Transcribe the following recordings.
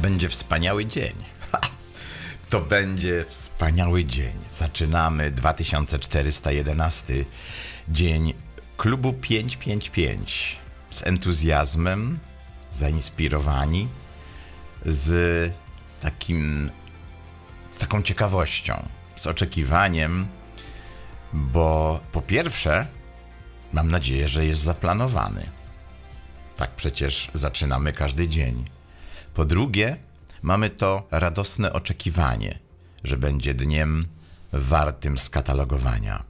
będzie wspaniały dzień. Ha! To będzie wspaniały dzień. Zaczynamy 2411 dzień klubu 555 z entuzjazmem, zainspirowani, z takim z taką ciekawością, z oczekiwaniem, bo po pierwsze, mam nadzieję, że jest zaplanowany. Tak przecież zaczynamy każdy dzień. Po drugie, mamy to radosne oczekiwanie, że będzie dniem wartym skatalogowania.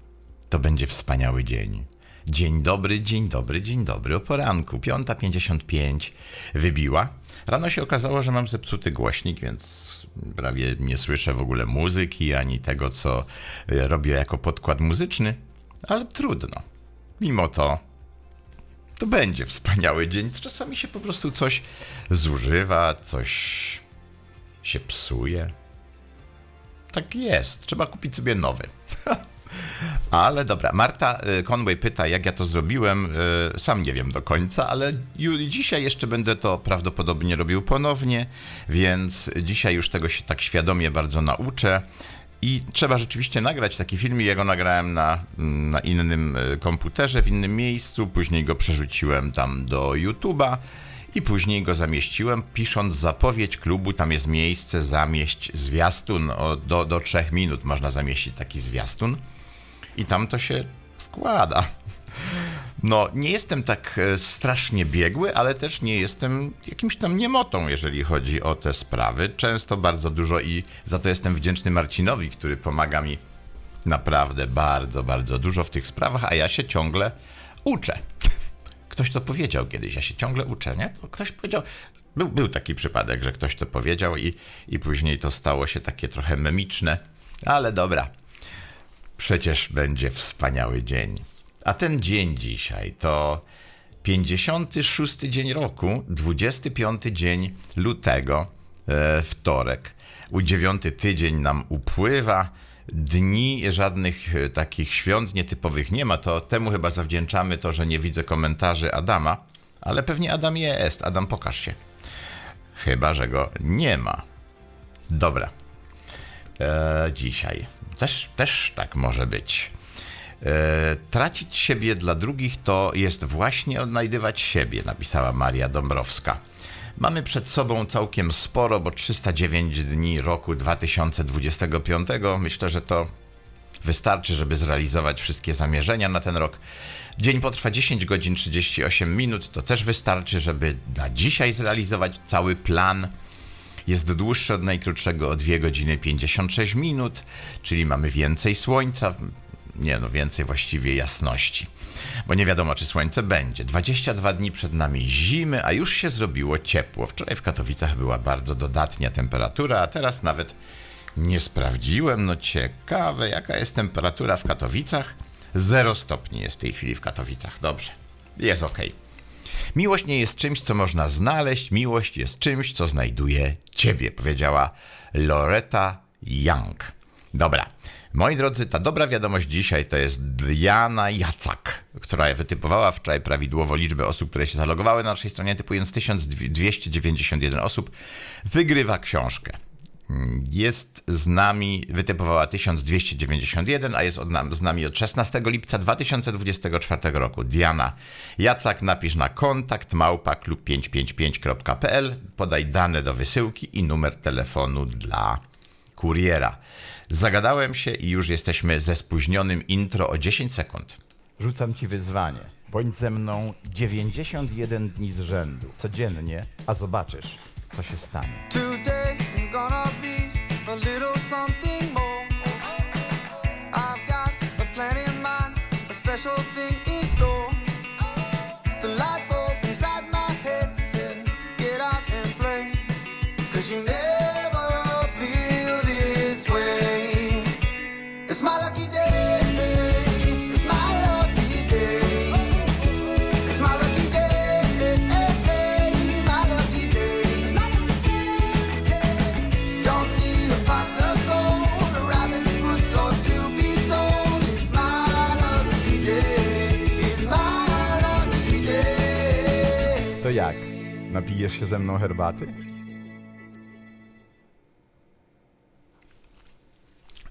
To będzie wspaniały dzień. Dzień dobry, dzień dobry, dzień dobry. O poranku, 5.55 wybiła. Rano się okazało, że mam zepsuty głośnik, więc prawie nie słyszę w ogóle muzyki ani tego, co e, robię jako podkład muzyczny, ale trudno. Mimo to to będzie wspaniały dzień. Czasami się po prostu coś zużywa, coś się psuje. Tak jest. Trzeba kupić sobie nowy. Ale dobra, Marta y, Conway pyta, jak ja to zrobiłem. Y, Sam nie wiem do końca, ale dzisiaj jeszcze będę to prawdopodobnie robił ponownie, więc dzisiaj już tego się tak świadomie bardzo nauczę. I trzeba rzeczywiście nagrać taki film. Ja go nagrałem na, na innym y, komputerze, w innym miejscu. Później go przerzuciłem tam do YouTube'a i później go zamieściłem, pisząc zapowiedź klubu. Tam jest miejsce zamieść zwiastun. O, do, do trzech minut można zamieścić taki zwiastun. I tam to się wkłada. No, nie jestem tak e, strasznie biegły, ale też nie jestem jakimś tam niemotą, jeżeli chodzi o te sprawy. Często bardzo dużo i za to jestem wdzięczny Marcinowi, który pomaga mi naprawdę bardzo, bardzo dużo w tych sprawach, a ja się ciągle uczę. Ktoś to powiedział kiedyś, ja się ciągle uczę, nie? To ktoś powiedział. Był, był taki przypadek, że ktoś to powiedział i, i później to stało się takie trochę memiczne, ale dobra. Przecież będzie wspaniały dzień. A ten dzień dzisiaj to 56 dzień roku, 25 dzień lutego, e, wtorek. U dziewiąty tydzień nam upływa. Dni żadnych e, takich świąt nietypowych nie ma. To temu chyba zawdzięczamy to, że nie widzę komentarzy Adama, ale pewnie Adam jest. Adam, pokaż się. Chyba, że go nie ma. Dobra e, dzisiaj. Też, też tak może być. E, tracić siebie dla drugich to jest właśnie odnajdywać siebie, napisała Maria Dąbrowska. Mamy przed sobą całkiem sporo, bo 309 dni roku 2025. Myślę, że to wystarczy, żeby zrealizować wszystkie zamierzenia na ten rok. Dzień potrwa 10 godzin 38 minut. To też wystarczy, żeby na dzisiaj zrealizować cały plan jest dłuższy od najkrótszego o 2 godziny 56 minut, czyli mamy więcej słońca, nie no, więcej właściwie jasności, bo nie wiadomo, czy słońce będzie. 22 dni przed nami zimy, a już się zrobiło ciepło. Wczoraj w Katowicach była bardzo dodatnia temperatura, a teraz nawet nie sprawdziłem. No ciekawe, jaka jest temperatura w Katowicach? 0 stopni jest w tej chwili w Katowicach. Dobrze, jest okej. Miłość nie jest czymś, co można znaleźć, miłość jest czymś, co znajduje ciebie, powiedziała Loretta Young. Dobra, moi drodzy, ta dobra wiadomość dzisiaj to jest Diana Jacak, która wytypowała wczoraj prawidłowo liczbę osób, które się zalogowały na naszej stronie, typując 1291 osób, wygrywa książkę. Jest z nami, wytypowała 1291, a jest od nam, z nami od 16 lipca 2024 roku. Diana Jacak, napisz na kontakt małpa klub555.pl, podaj dane do wysyłki i numer telefonu dla kuriera. Zagadałem się i już jesteśmy ze spóźnionym intro o 10 sekund. Rzucam ci wyzwanie. Bądź ze mną 91 dni z rzędu, codziennie, a zobaczysz, co się stanie. napijesz się ze mną herbaty?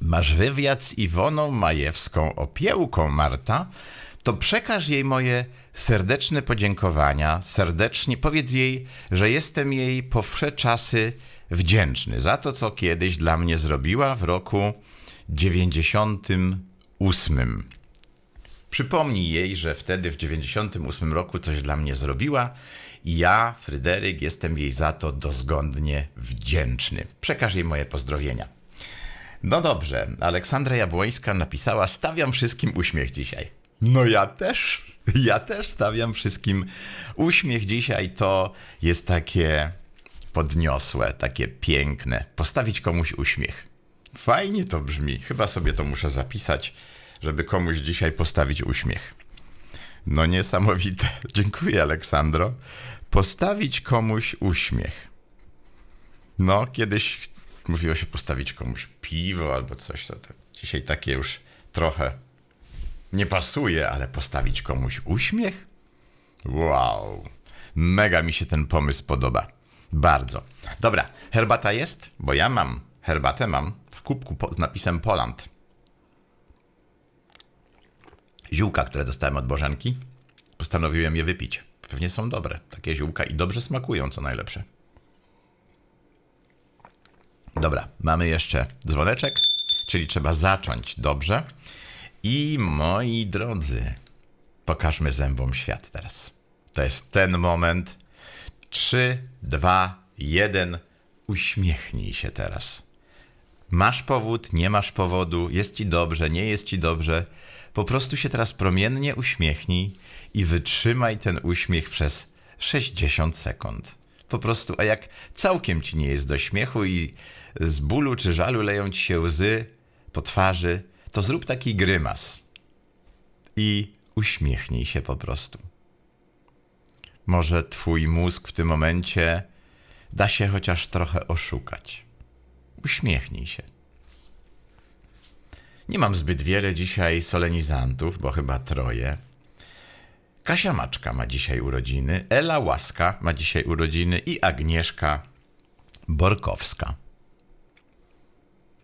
Masz wywiad z Iwoną Majewską opiełką, Marta, to przekaż jej moje serdeczne podziękowania, serdecznie powiedz jej, że jestem jej po wsze czasy wdzięczny za to, co kiedyś dla mnie zrobiła w roku 98. Przypomnij jej, że wtedy w 98 roku coś dla mnie zrobiła ja, Fryderyk, jestem jej za to dozgodnie wdzięczny. Przekaż jej moje pozdrowienia. No dobrze, Aleksandra Jabłońska napisała: Stawiam wszystkim uśmiech dzisiaj. No ja też, ja też stawiam wszystkim uśmiech dzisiaj. To jest takie podniosłe, takie piękne. Postawić komuś uśmiech. Fajnie to brzmi. Chyba sobie to muszę zapisać, żeby komuś dzisiaj postawić uśmiech. No niesamowite. Dziękuję, Aleksandro. Postawić komuś uśmiech. No, kiedyś mówiło się postawić komuś piwo albo coś. To, to dzisiaj takie już trochę nie pasuje, ale postawić komuś uśmiech? Wow. Mega mi się ten pomysł podoba. Bardzo. Dobra, herbata jest? Bo ja mam. Herbatę mam w kubku z napisem Poland. Ziółka, które dostałem od Bożenki, postanowiłem je wypić. Pewnie są dobre. Takie ziółka i dobrze smakują, co najlepsze. Dobra, mamy jeszcze dzwoneczek, czyli trzeba zacząć dobrze. I moi drodzy, pokażmy zębom świat teraz. To jest ten moment. 3, 2, 1. Uśmiechnij się teraz. Masz powód, nie masz powodu, jest ci dobrze, nie jest ci dobrze. Po prostu się teraz promiennie uśmiechnij i wytrzymaj ten uśmiech przez 60 sekund. Po prostu, a jak całkiem ci nie jest do śmiechu i z bólu czy żalu leją ci się łzy po twarzy, to zrób taki grymas i uśmiechnij się po prostu. Może twój mózg w tym momencie da się chociaż trochę oszukać. Uśmiechnij się. Nie mam zbyt wiele dzisiaj solenizantów, bo chyba troje. Kasia Maczka ma dzisiaj urodziny, Ela Łaska ma dzisiaj urodziny i Agnieszka Borkowska.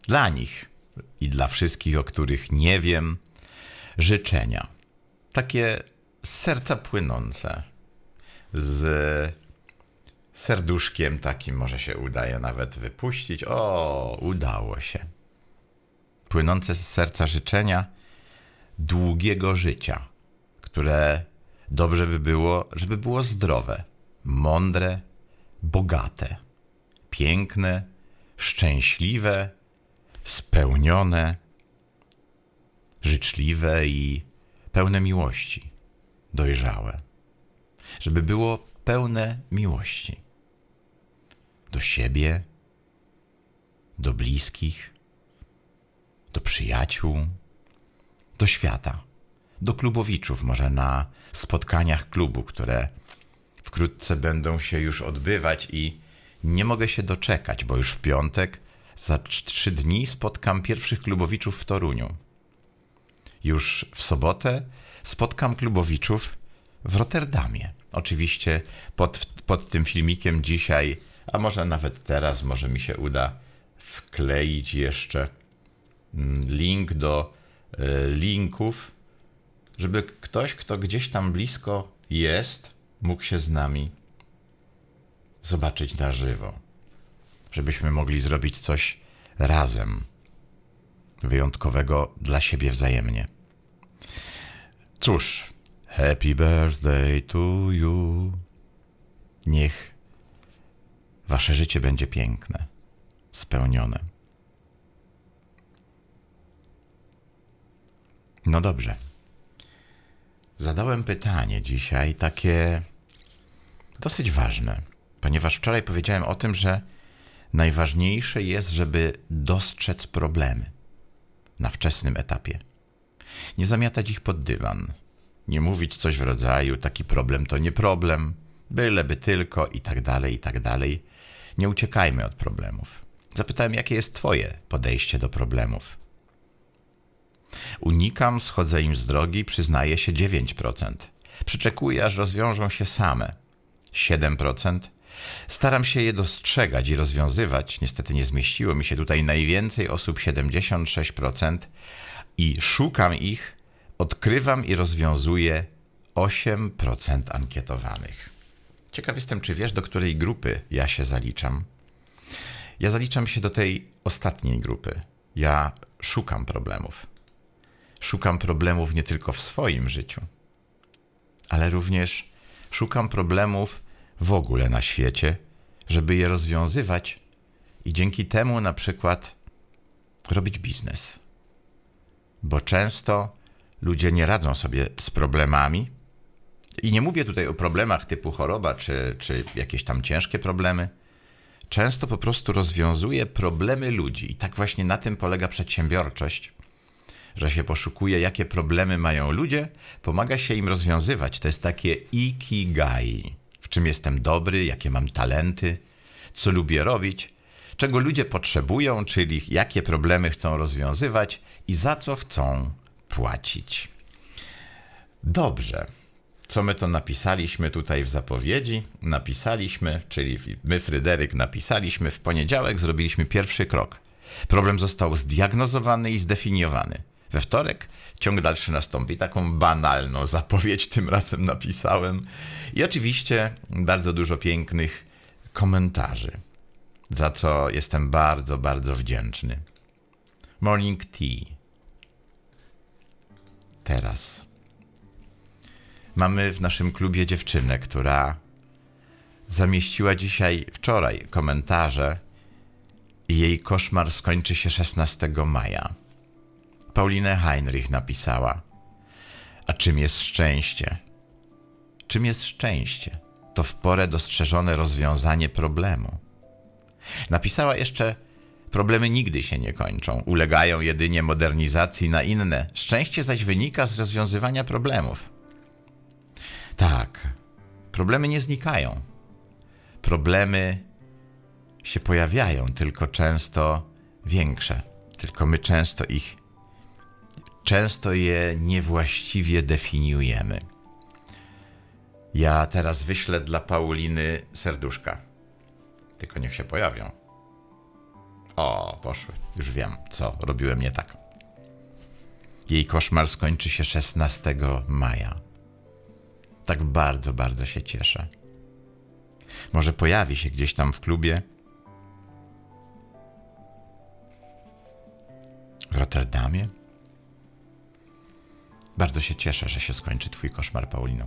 Dla nich i dla wszystkich, o których nie wiem, życzenia. Takie z serca płynące, z serduszkiem takim może się udaje nawet wypuścić. O, udało się. Płynące z serca życzenia długiego życia, które dobrze by było, żeby było zdrowe, mądre, bogate, piękne, szczęśliwe, spełnione, życzliwe i pełne miłości, dojrzałe. Żeby było pełne miłości do siebie, do bliskich, do przyjaciół, do świata, do klubowiczów, może na spotkaniach klubu, które wkrótce będą się już odbywać i nie mogę się doczekać, bo już w piątek za trz- trzy dni spotkam pierwszych klubowiczów w Toruniu. Już w sobotę spotkam klubowiczów w Rotterdamie. Oczywiście pod, pod tym filmikiem dzisiaj, a może nawet teraz, może mi się uda wkleić jeszcze link do e, linków, żeby ktoś, kto gdzieś tam blisko jest, mógł się z nami zobaczyć na żywo. Żebyśmy mogli zrobić coś razem, wyjątkowego dla siebie wzajemnie. Cóż, happy birthday to you. Niech wasze życie będzie piękne, spełnione. No dobrze. Zadałem pytanie dzisiaj, takie dosyć ważne, ponieważ wczoraj powiedziałem o tym, że najważniejsze jest, żeby dostrzec problemy na wczesnym etapie. Nie zamiatać ich pod dywan. Nie mówić coś w rodzaju, taki problem to nie problem, byleby tylko i tak dalej, i tak dalej. Nie uciekajmy od problemów. Zapytałem, jakie jest Twoje podejście do problemów. Unikam, schodzę im z drogi, przyznaję się 9%. Przyczekuję, aż rozwiążą się same 7%. Staram się je dostrzegać i rozwiązywać. Niestety nie zmieściło mi się tutaj najwięcej osób 76% i szukam ich, odkrywam i rozwiązuję 8% ankietowanych. Ciekaw jestem, czy wiesz, do której grupy ja się zaliczam. Ja zaliczam się do tej ostatniej grupy. Ja szukam problemów. Szukam problemów nie tylko w swoim życiu, ale również szukam problemów w ogóle na świecie, żeby je rozwiązywać i dzięki temu na przykład robić biznes. Bo często ludzie nie radzą sobie z problemami. I nie mówię tutaj o problemach typu choroba czy, czy jakieś tam ciężkie problemy. Często po prostu rozwiązuje problemy ludzi. I tak właśnie na tym polega przedsiębiorczość że się poszukuje, jakie problemy mają ludzie, pomaga się im rozwiązywać. To jest takie ikigai. W czym jestem dobry, jakie mam talenty, co lubię robić, czego ludzie potrzebują, czyli jakie problemy chcą rozwiązywać i za co chcą płacić. Dobrze. Co my to napisaliśmy tutaj w zapowiedzi? Napisaliśmy, czyli my, Fryderyk, napisaliśmy w poniedziałek, zrobiliśmy pierwszy krok. Problem został zdiagnozowany i zdefiniowany. We wtorek ciąg dalszy nastąpi. Taką banalną zapowiedź tym razem napisałem. I oczywiście bardzo dużo pięknych komentarzy, za co jestem bardzo, bardzo wdzięczny. Morning Tea. Teraz. Mamy w naszym klubie dziewczynę, która zamieściła dzisiaj, wczoraj komentarze jej koszmar skończy się 16 maja. Paulinę Heinrich napisała. A czym jest szczęście? Czym jest szczęście? To w porę dostrzeżone rozwiązanie problemu. Napisała jeszcze: Problemy nigdy się nie kończą, ulegają jedynie modernizacji na inne. Szczęście zaś wynika z rozwiązywania problemów. Tak, problemy nie znikają. Problemy się pojawiają, tylko często większe. Tylko my często ich często je niewłaściwie definiujemy. Ja teraz wyślę dla Pauliny serduszka. Tylko niech się pojawią. O, poszły. Już wiem, co robiłem nie tak. Jej koszmar skończy się 16 maja. Tak bardzo, bardzo się cieszę. Może pojawi się gdzieś tam w klubie. W Rotterdamie? Bardzo się cieszę, że się skończy twój koszmar, Paulino.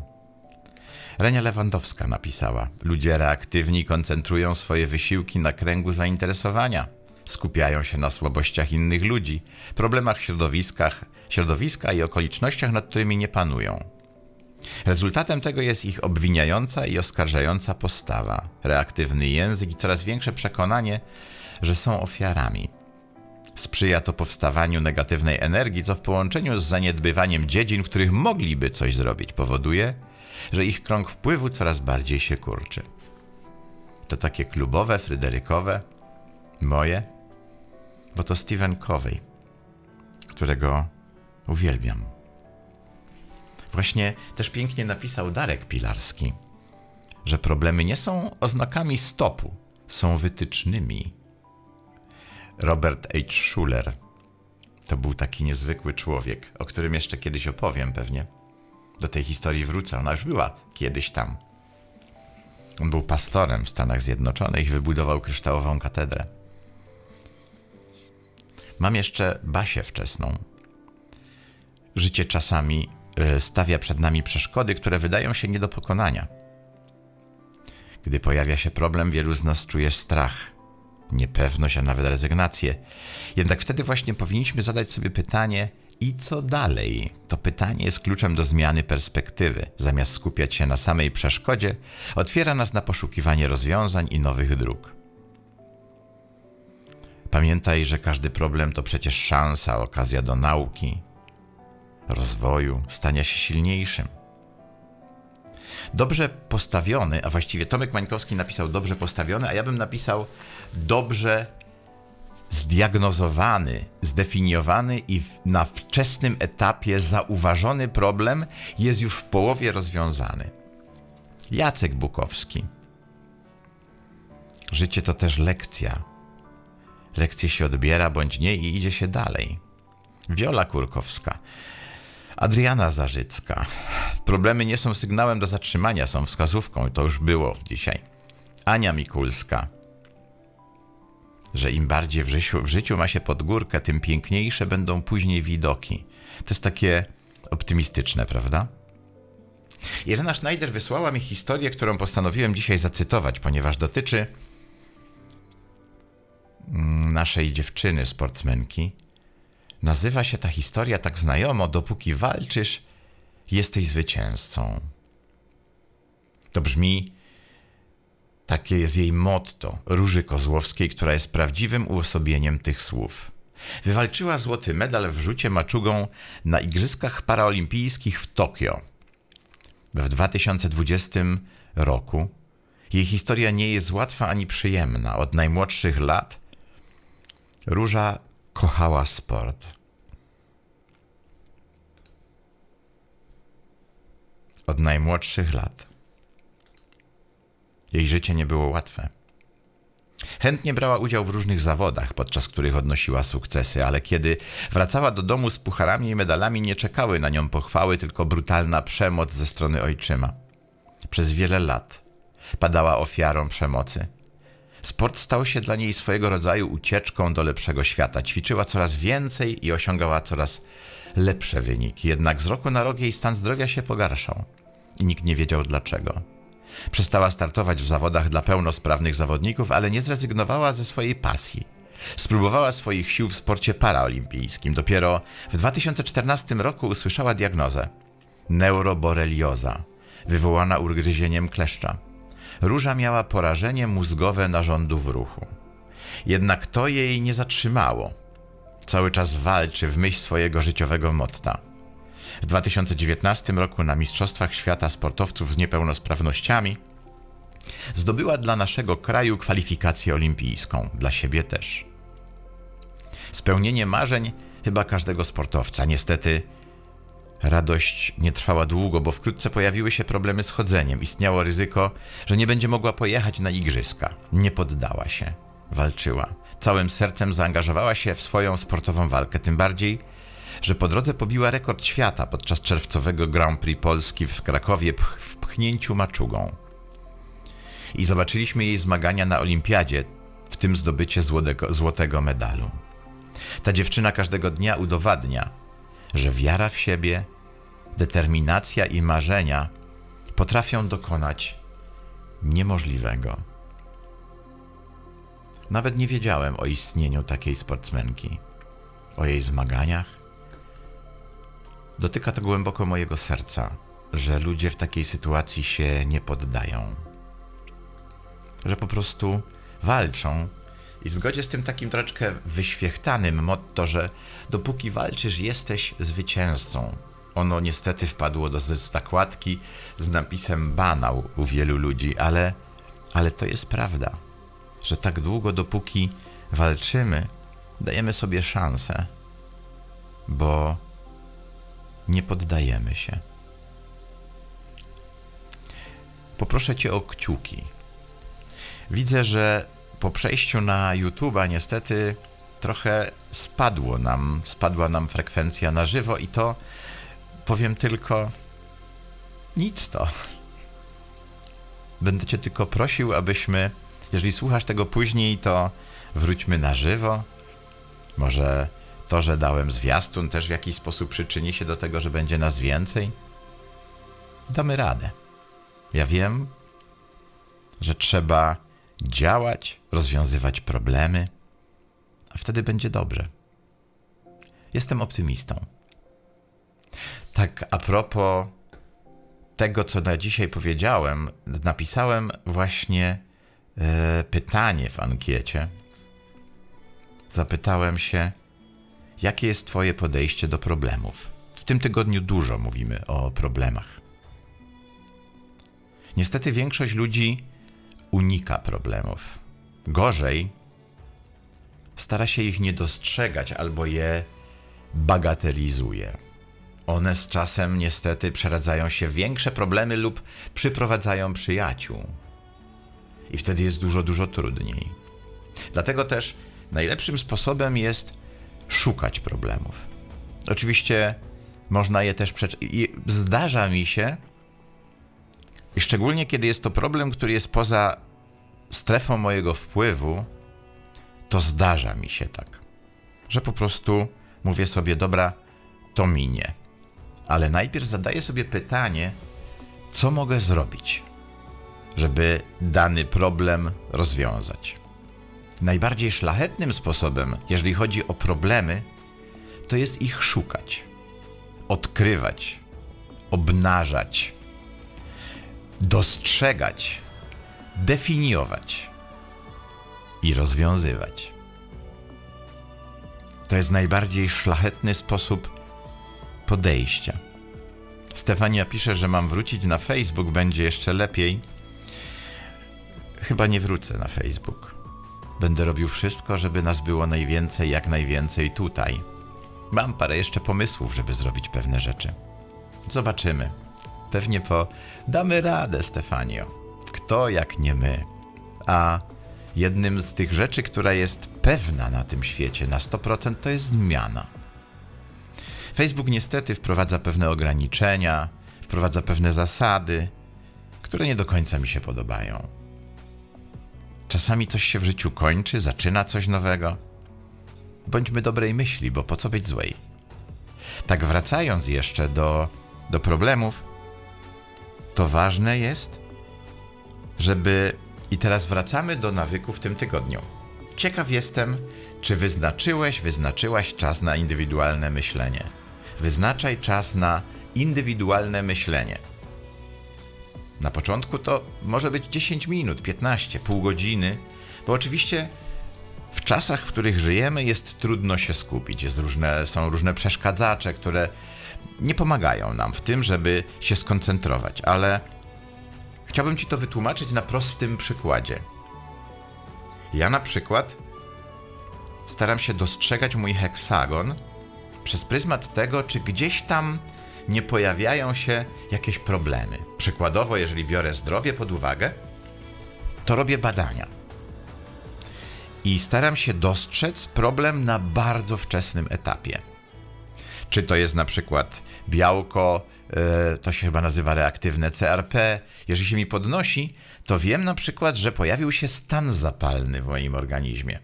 Renia Lewandowska napisała: Ludzie reaktywni koncentrują swoje wysiłki na kręgu zainteresowania. Skupiają się na słabościach innych ludzi, problemach środowiskach, środowiska i okolicznościach, nad którymi nie panują. Rezultatem tego jest ich obwiniająca i oskarżająca postawa, reaktywny język i coraz większe przekonanie, że są ofiarami. Sprzyja to powstawaniu negatywnej energii, co w połączeniu z zaniedbywaniem dziedzin, w których mogliby coś zrobić, powoduje, że ich krąg wpływu coraz bardziej się kurczy. To takie klubowe, fryderykowe, moje, bo to Stephen Covey, którego uwielbiam. Właśnie też pięknie napisał Darek Pilarski, że problemy nie są oznakami stopu, są wytycznymi. Robert H. Schuller to był taki niezwykły człowiek, o którym jeszcze kiedyś opowiem pewnie. Do tej historii wrócę, ona już była kiedyś tam. On był pastorem w Stanach Zjednoczonych i wybudował kryształową katedrę. Mam jeszcze Basię wczesną. Życie czasami y, stawia przed nami przeszkody, które wydają się nie do pokonania. Gdy pojawia się problem, wielu z nas czuje strach, niepewność, a nawet rezygnację. Jednak wtedy właśnie powinniśmy zadać sobie pytanie, i co dalej? To pytanie jest kluczem do zmiany perspektywy. Zamiast skupiać się na samej przeszkodzie, otwiera nas na poszukiwanie rozwiązań i nowych dróg. Pamiętaj, że każdy problem to przecież szansa, okazja do nauki, rozwoju, stania się silniejszym. Dobrze postawiony, a właściwie Tomek Mańkowski napisał dobrze postawiony, a ja bym napisał dobrze zdiagnozowany, zdefiniowany i na wczesnym etapie zauważony problem jest już w połowie rozwiązany. Jacek Bukowski. Życie to też lekcja. Lekcje się odbiera bądź nie i idzie się dalej. Wiola Kurkowska, Adriana Zarzycka. Problemy nie są sygnałem do zatrzymania, są wskazówką i to już było dzisiaj. Ania Mikulska, że im bardziej w życiu, w życiu ma się pod górkę, tym piękniejsze będą później widoki. To jest takie optymistyczne, prawda? Irena Schneider wysłała mi historię, którą postanowiłem dzisiaj zacytować, ponieważ dotyczy mm, naszej dziewczyny, sportsmenki. Nazywa się ta historia tak znajomo, dopóki walczysz, jesteś zwycięzcą. To brzmi, takie jest jej motto, Róży Kozłowskiej, która jest prawdziwym uosobieniem tych słów. Wywalczyła złoty medal w rzucie maczugą na Igrzyskach Paraolimpijskich w Tokio w 2020 roku. Jej historia nie jest łatwa ani przyjemna. Od najmłodszych lat Róża kochała sport. Od najmłodszych lat. Jej życie nie było łatwe. Chętnie brała udział w różnych zawodach, podczas których odnosiła sukcesy, ale kiedy wracała do domu z pucharami i medalami, nie czekały na nią pochwały, tylko brutalna przemoc ze strony ojczyma. Przez wiele lat padała ofiarą przemocy. Sport stał się dla niej swojego rodzaju ucieczką do lepszego świata. Ćwiczyła coraz więcej i osiągała coraz lepsze wyniki. Jednak z roku na rok jej stan zdrowia się pogarszał i nikt nie wiedział dlaczego. Przestała startować w zawodach dla pełnosprawnych zawodników, ale nie zrezygnowała ze swojej pasji. Spróbowała swoich sił w sporcie paraolimpijskim. Dopiero w 2014 roku usłyszała diagnozę neuroborelioza, wywołana ugryzieniem kleszcza. Róża miała porażenie mózgowe narządów ruchu. Jednak to jej nie zatrzymało. Cały czas walczy w myśl swojego życiowego motta. W 2019 roku na Mistrzostwach Świata Sportowców z Niepełnosprawnościami zdobyła dla naszego kraju kwalifikację olimpijską, dla siebie też. Spełnienie marzeń chyba każdego sportowca. Niestety radość nie trwała długo, bo wkrótce pojawiły się problemy z chodzeniem. Istniało ryzyko, że nie będzie mogła pojechać na igrzyska. Nie poddała się. Walczyła. Całym sercem zaangażowała się w swoją sportową walkę, tym bardziej, że po drodze pobiła rekord świata podczas czerwcowego Grand Prix Polski w Krakowie w pchnięciu maczugą. I zobaczyliśmy jej zmagania na olimpiadzie, w tym zdobycie złotego medalu. Ta dziewczyna każdego dnia udowadnia, że wiara w siebie, determinacja i marzenia potrafią dokonać niemożliwego. Nawet nie wiedziałem o istnieniu takiej sportsmenki, o jej zmaganiach. Dotyka to głęboko mojego serca, że ludzie w takiej sytuacji się nie poddają. Że po prostu walczą i w zgodzie z tym takim troszeczkę wyświechtanym motto, że dopóki walczysz, jesteś zwycięzcą. Ono niestety wpadło do zakładki z napisem banał u wielu ludzi, ale, ale to jest prawda, że tak długo, dopóki walczymy, dajemy sobie szansę, bo nie poddajemy się. Poproszę Cię o kciuki. Widzę, że po przejściu na YouTube'a niestety trochę spadło nam, spadła nam frekwencja na żywo i to powiem tylko nic to. Będę Cię tylko prosił, abyśmy, jeżeli słuchasz tego później, to wróćmy na żywo. Może to, że dałem zwiastun, też w jakiś sposób przyczyni się do tego, że będzie nas więcej. Damy radę. Ja wiem, że trzeba działać, rozwiązywać problemy, a wtedy będzie dobrze. Jestem optymistą. Tak, a propos tego, co na dzisiaj powiedziałem, napisałem właśnie e, pytanie w ankiecie. Zapytałem się, jakie jest Twoje podejście do problemów. W tym tygodniu dużo mówimy o problemach. Niestety większość ludzi unika problemów. Gorzej, stara się ich nie dostrzegać albo je bagatelizuje. One z czasem niestety przeradzają się w większe problemy lub przyprowadzają przyjaciół. i wtedy jest dużo, dużo trudniej. Dlatego też najlepszym sposobem jest szukać problemów. Oczywiście można je też przeczytać. I zdarza mi się, szczególnie kiedy jest to problem, który jest poza strefą mojego wpływu, to zdarza mi się tak, że po prostu mówię sobie, dobra, to minie. Ale najpierw zadaję sobie pytanie, co mogę zrobić, żeby dany problem rozwiązać. Najbardziej szlachetnym sposobem, jeżeli chodzi o problemy, to jest ich szukać, odkrywać, obnażać, dostrzegać, definiować i rozwiązywać. To jest najbardziej szlachetny sposób podejścia. Stefania pisze, że mam wrócić na Facebook, będzie jeszcze lepiej. Chyba nie wrócę na Facebook. Będę robił wszystko, żeby nas było najwięcej, jak najwięcej tutaj. Mam parę jeszcze pomysłów, żeby zrobić pewne rzeczy. Zobaczymy. Pewnie po damy radę, Stefanio. Kto jak nie my? A jednym z tych rzeczy, która jest pewna na tym świecie na 100%, to jest zmiana. Facebook niestety wprowadza pewne ograniczenia, wprowadza pewne zasady, które nie do końca mi się podobają. Czasami coś się w życiu kończy, zaczyna coś nowego. Bądźmy dobrej myśli, bo po co być złej? Tak wracając jeszcze do, do problemów, to ważne jest, żeby. I teraz wracamy do nawyku w tym tygodniu. Ciekaw jestem, czy wyznaczyłeś, wyznaczyłaś czas na indywidualne myślenie. Wyznaczaj czas na indywidualne myślenie. Na początku to może być 10 minut, 15, pół godziny, bo oczywiście w czasach, w których żyjemy, jest trudno się skupić. Jest różne, są różne przeszkadzacze, które nie pomagają nam w tym, żeby się skoncentrować, ale chciałbym Ci to wytłumaczyć na prostym przykładzie. Ja na przykład staram się dostrzegać mój heksagon przez pryzmat tego, czy gdzieś tam nie pojawiają się jakieś problemy. Przykładowo, jeżeli biorę zdrowie pod uwagę, to robię badania. I staram się dostrzec problem na bardzo wczesnym etapie. Czy to jest na przykład białko, e, to się chyba nazywa reaktywne CRP. Jeżeli się mi podnosi, to wiem na przykład, że pojawił się stan zapalny w moim organizmie.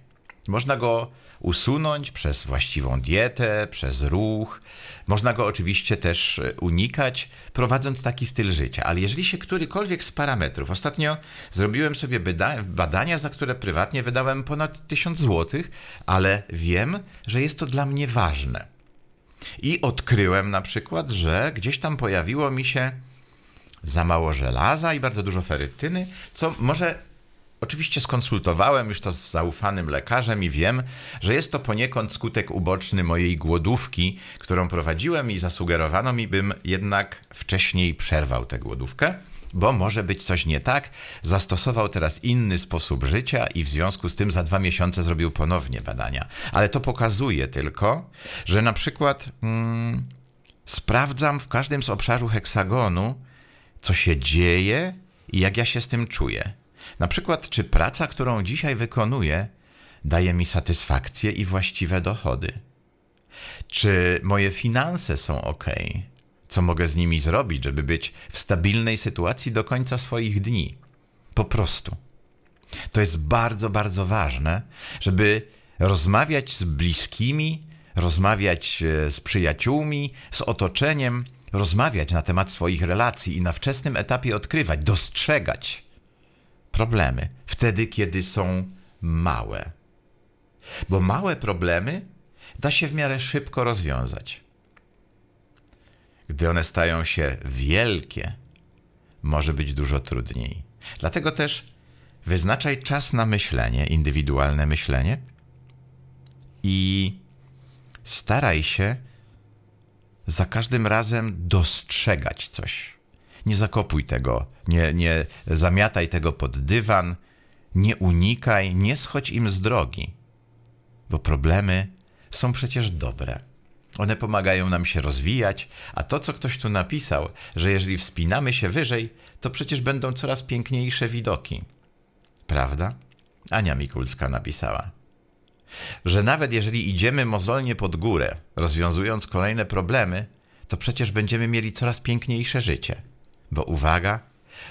Można go usunąć przez właściwą dietę, przez ruch. Można go oczywiście też e, unikać, prowadząc taki styl życia. Ale jeżeli się którykolwiek z parametrów, ostatnio zrobiłem sobie badania, za które prywatnie wydałem ponad 1000 zł, ale wiem, że jest to dla mnie ważne. I odkryłem na przykład, że gdzieś tam pojawiło mi się za mało żelaza i bardzo dużo ferytyny, co może oczywiście skonsultowałem już to z zaufanym lekarzem i wiem, że jest to poniekąd skutek uboczny mojej głodówki, którą prowadziłem i zasugerowano mi, bym jednak wcześniej przerwał tę głodówkę. Bo może być coś nie tak, zastosował teraz inny sposób życia i w związku z tym za dwa miesiące zrobił ponownie badania. Ale to pokazuje tylko, że na przykład mm, sprawdzam w każdym z obszaru heksagonu, co się dzieje i jak ja się z tym czuję. Na przykład, czy praca, którą dzisiaj wykonuję, daje mi satysfakcję i właściwe dochody. Czy moje finanse są ok? Co mogę z nimi zrobić, żeby być w stabilnej sytuacji do końca swoich dni? Po prostu. To jest bardzo, bardzo ważne, żeby rozmawiać z bliskimi, rozmawiać e, z przyjaciółmi, z otoczeniem, rozmawiać na temat swoich relacji i na wczesnym etapie odkrywać, dostrzegać problemy wtedy, kiedy są małe. Bo małe problemy da się w miarę szybko rozwiązać. Gdy one stają się wielkie, może być dużo trudniej. Dlatego też wyznaczaj czas na myślenie, indywidualne myślenie i staraj się za każdym razem dostrzegać coś. Nie zakopuj tego, nie, nie zamiataj tego pod dywan, nie unikaj, nie schodź im z drogi, bo problemy są przecież dobre. One pomagają nam się rozwijać, a to, co ktoś tu napisał, że jeżeli wspinamy się wyżej, to przecież będą coraz piękniejsze widoki. Prawda? Ania Mikulska napisała, że nawet jeżeli idziemy mozolnie pod górę, rozwiązując kolejne problemy, to przecież będziemy mieli coraz piękniejsze życie. Bo uwaga,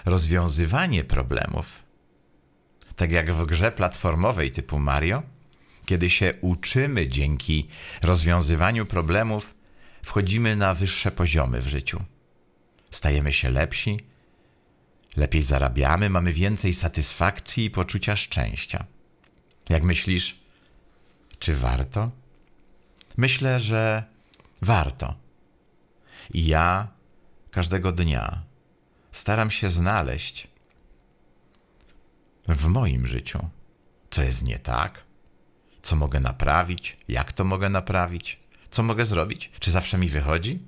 rozwiązywanie problemów, tak jak w grze platformowej typu Mario, kiedy się uczymy dzięki rozwiązywaniu problemów, wchodzimy na wyższe poziomy w życiu. Stajemy się lepsi, lepiej zarabiamy, mamy więcej satysfakcji i poczucia szczęścia. Jak myślisz, czy warto? Myślę, że warto. I ja każdego dnia staram się znaleźć w moim życiu, co jest nie tak, co mogę naprawić, jak to mogę naprawić, co mogę zrobić. Czy zawsze mi wychodzi?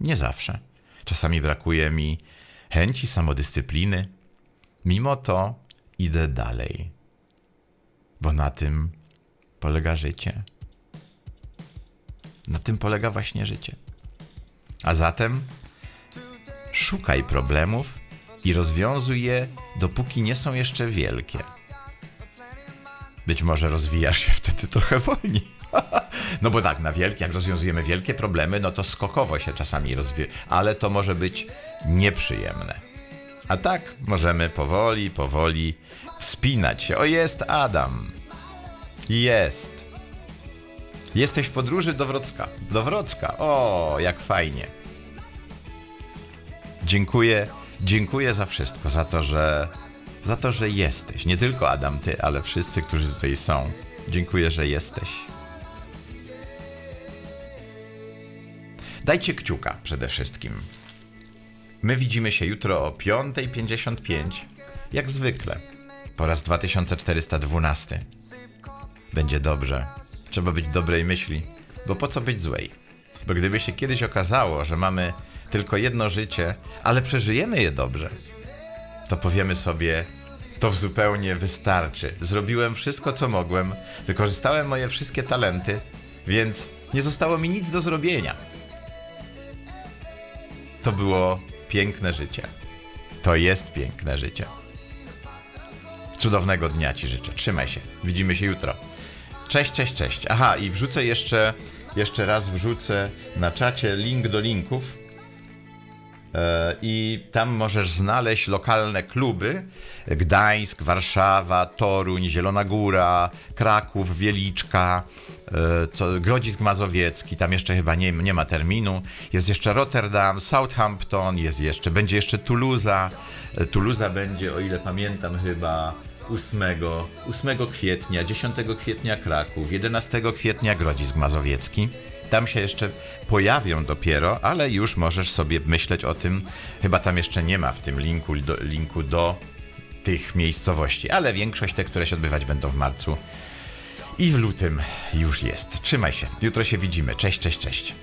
Nie zawsze. Czasami brakuje mi chęci, samodyscypliny. Mimo to idę dalej, bo na tym polega życie. Na tym polega właśnie życie. A zatem szukaj problemów i rozwiązuj je, dopóki nie są jeszcze wielkie. Być może rozwijasz się wtedy trochę wolniej. No bo tak, na wielkie, jak rozwiązujemy wielkie problemy, no to skokowo się czasami rozwija, ale to może być nieprzyjemne. A tak możemy powoli, powoli wspinać się. O, jest Adam. Jest. Jesteś w podróży do Wrocka. Do Wrocka. O, jak fajnie. Dziękuję, dziękuję za wszystko, za to, że za to, że jesteś. Nie tylko Adam, ty, ale wszyscy, którzy tutaj są. Dziękuję, że jesteś. Dajcie kciuka przede wszystkim. My widzimy się jutro o 5.55, jak zwykle, po raz 2412. Będzie dobrze. Trzeba być dobrej myśli, bo po co być złej? Bo gdyby się kiedyś okazało, że mamy tylko jedno życie, ale przeżyjemy je dobrze, to powiemy sobie, to zupełnie wystarczy. Zrobiłem wszystko, co mogłem, wykorzystałem moje wszystkie talenty, więc nie zostało mi nic do zrobienia. To było piękne życie. To jest piękne życie. Cudownego dnia Ci życzę. Trzymaj się. Widzimy się jutro. Cześć, cześć, cześć. Aha, i wrzucę jeszcze, jeszcze raz wrzucę na czacie link do linków. E, I tam możesz znaleźć lokalne kluby: Gdańsk, Warszawa, Toruń, Zielona Góra, Kraków, Wieliczka, e, Grodzisk Mazowiecki. Tam jeszcze chyba nie, nie ma terminu. Jest jeszcze Rotterdam, Southampton, jest jeszcze, będzie jeszcze Toulouse. E, Toulouse będzie, o ile pamiętam, chyba 8, 8 kwietnia, 10 kwietnia Kraków, 11 kwietnia Grodzisk Mazowiecki. Tam się jeszcze pojawią dopiero, ale już możesz sobie myśleć o tym. Chyba tam jeszcze nie ma w tym linku do, linku do tych miejscowości, ale większość te, które się odbywać będą w marcu i w lutym już jest. Trzymaj się. Jutro się widzimy. Cześć, cześć, cześć.